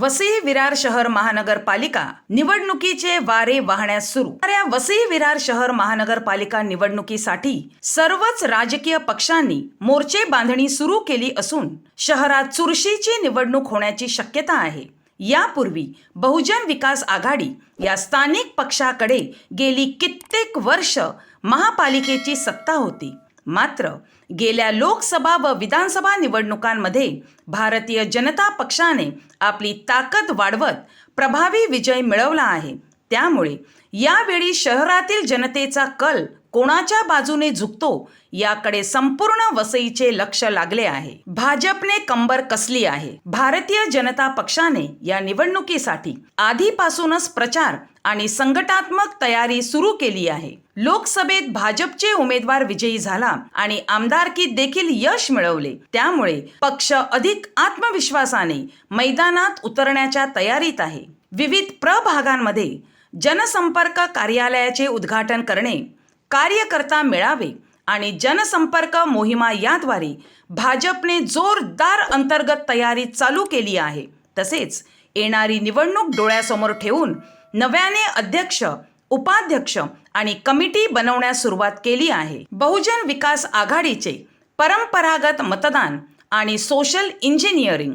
वसई विरार शहर महानगरपालिका निवडणुकीचे वारे वाहण्यास सुरू. वसई विरार शहर महानगरपालिका निवडणुकीसाठी सर्वच राजकीय पक्षांनी मोर्चे बांधणी सुरू केली असून शहरात चुरशीची निवडणूक होण्याची शक्यता आहे. यापूर्वी बहुजन विकास आघाडी या स्थानिक पक्षाकडे गेली कित्येक वर्ष महापालिकेची सत्ता होती. मात्र गेल्या लोकसभा व विधानसभा निवडणुकांमध्ये भारतीय जनता पक्षाने आपली ताकद वाढवत प्रभावी विजय मिळवला आहे. त्यामुळे यावेळी शहरातील जनतेचा कल कोणाच्या बाजूने झुकतो याकडे संपूर्ण वसईचे लक्ष लागले आहे. भाजपने कंबर कसली आहे? भारतीय जनता पक्षाने या निवडणुकीसाठी आधीपासूनच प्रचार आणि संघटात्मक तयारी सुरू केली आहे. लोकसभेत भाजपचे उमेदवार विजयी झाला आणि आमदारकीत देखील यश मिळवले. त्यामुळे पक्ष अधिक आत्मविश्वासाने मैदानात उतरण्याच्या तयारीत आहे. विविध प्रभागांमध्ये जनसंपर्क कार्यालयाचे उद्घाटन करणे कार्यकर्ता मेळावे आणि जनसंपर्क मोहिमा याद्वारे भाजपने जोरदार अंतर्गत तयारी चालू केली आहे. तसेच येणारी निवडणूक डोळ्यासमोर ठेवून नव्याने अध्यक्ष उपाध्यक्ष आणि कमिटी बनवण्यास सुरुवात केली आहे. बहुजन विकास आघाडीचे परंपरागत मतदान आणि सोशल इंजिनिअरिंग.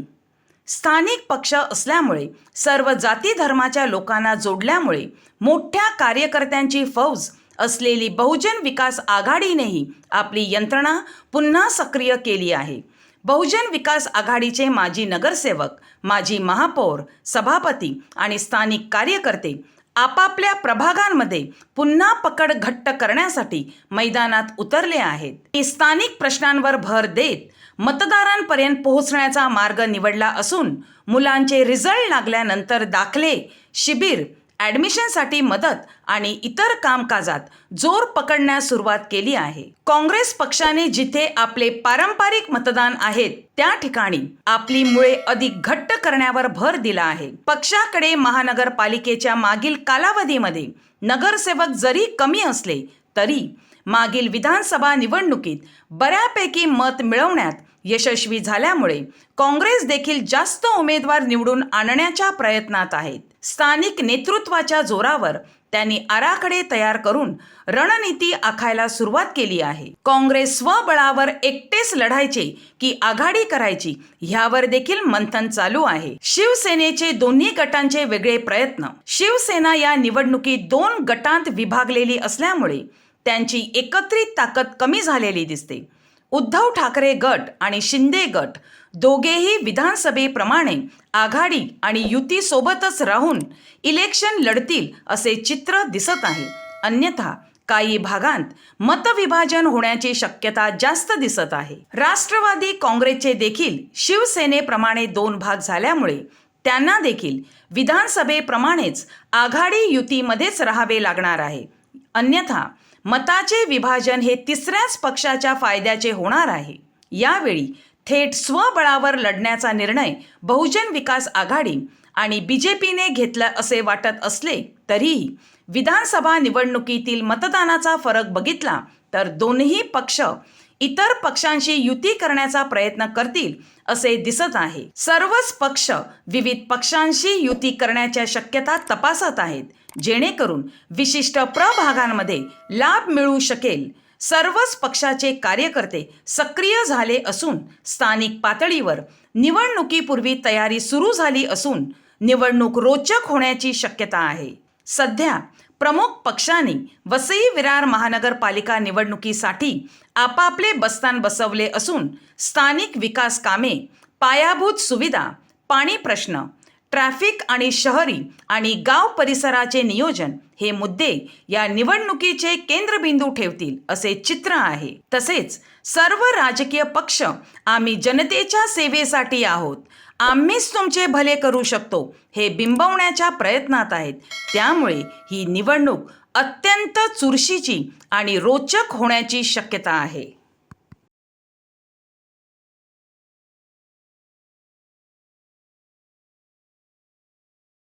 स्थानिक पक्ष असल्यामुळे सर्व जाती धर्माच्या लोकांना जोडल्यामुळे मोठ्या कार्यकर्त्यांची फौज असलेली बहुजन विकास आघाडीनेही आपली यंत्रणा पुन्हा सक्रिय केली आहे. बहुजन विकास आघाडीचे माजी नगरसेवक माजी महापौर सभापती आणि स्थानिक कार्यकर्ते आपापल्या प्रभागांमध्ये पुन्हा पकड घट्ट करण्यासाठी मैदानात उतरले आहेत. स्थानिक प्रश्नांवर भर देत मतदारांपर्यंत पोहोचण्याचा मार्ग निवडला असून मुलांचे रिझल्ट लागल्यानंतर दाखले शिबिर ॲडमिशनसाठी मदत आणि इतर कामकाजात जोर पकडण्यास सुरुवात केली आहे. काँग्रेस पक्षाने जिथे आपले पारंपरिक मतदान आहेत त्या ठिकाणी आपली मुळे अधिक घट्ट करण्यावर भर दिला आहे. पक्षाकडे महानगरपालिकेच्या मागील कालावधीमध्ये नगरसेवक जरी कमी असले तरी मागील विधानसभा निवडणुकीत बऱ्यापैकी मत मिळवण्यात यशस्वी झाल्यामुळे काँग्रेस देखील जास्त उमेदवार निवडून आणण्याच्या प्रयत्नात आहेत. स्थानिक नेतृत्वाच्या जोरावर त्यांनी आराखडे तयार करून रणनीती आखायला सुरुवात केली आहे. काँग्रेस स्वबळावर एकटेच लढायचे की आघाडी करायची ह्यावर देखील मंथन चालू आहे. शिवसेनेचे दोन्ही गटांचे वेगळे प्रयत्न. शिवसेना या निवडणुकीत दोन गटांत विभागलेली असल्यामुळे त्यांची एकत्रित ताकद कमी झालेली दिसते. उद्धव ठाकरे गट आणि शिंदे गट दोघेही विधानसभेप्रमाणे आघाडी आणि युतीसोबतच राहून इलेक्शन लढतील असे चित्र दिसत आहे. अन्यथा काही भागांत मतविभाजन होण्याची शक्यता जास्त दिसत आहे. राष्ट्रवादी काँग्रेसचे देखील शिवसेनेप्रमाणे दोन भाग झाल्यामुळे त्यांना देखील विधानसभेप्रमाणेच आघाडी युतीमध्येच राहावे लागणार आहे. अन्यथा मताचे विभाजन हे तिसऱ्याच पक्षाच्या फायद्याचे होणार आहे. यावेळी थेट स्वबळावर लढण्याचा निर्णय बहुजन विकास आघाडी आणि बी जे पीने घेतला असे वाटत असले तरीही विधानसभा निवडणुकीतील मतदानाचा फरक बघितला तर दोन्ही पक्ष इतर पक्षांशी युती करण्याचा प्रयत्न करतील असे दिसत आहे. सर्वच पक्ष विविध पक्षांशी युती करण्याच्या शक्यता तपासत आहेत जेणेकरून विशिष्ट प्रभागांमध्ये लाभ मिळू शकेल सर्वच पक्षाचे कार्यकर्ते सक्रिय झाले असून स्थानिक पातळीवर निवडणुकीपूर्वी तयारी सुरू झाली असून निवडणूक रोचक होण्याची शक्यता आहे. सध्या प्रमुख पक्षांनी वसई विरार महानगरपालिका निवडणुकीसाठी आपापले बस्तान बसवले असून स्थानिक विकास कामे पायाभूत सुविधा पाणी प्रश्न ट्रॅफिक आणि शहरी आणि गाव परिसराचे नियोजन हे मुद्दे या निवडणुकीचे केंद्रबिंदू ठेवतील असे चित्र आहे. तसेच सर्व राजकीय पक्ष आम्ही जनतेच्या सेवेसाठी आहोत. आम्हीच तुमचे भले करू शकतो हे बिंबवण्याच्या प्रयत्नात आहेत. त्यामुळे ही निवडणूक अत्यंत चुरशीची आणि रोचक होण्याची शक्यता आहे.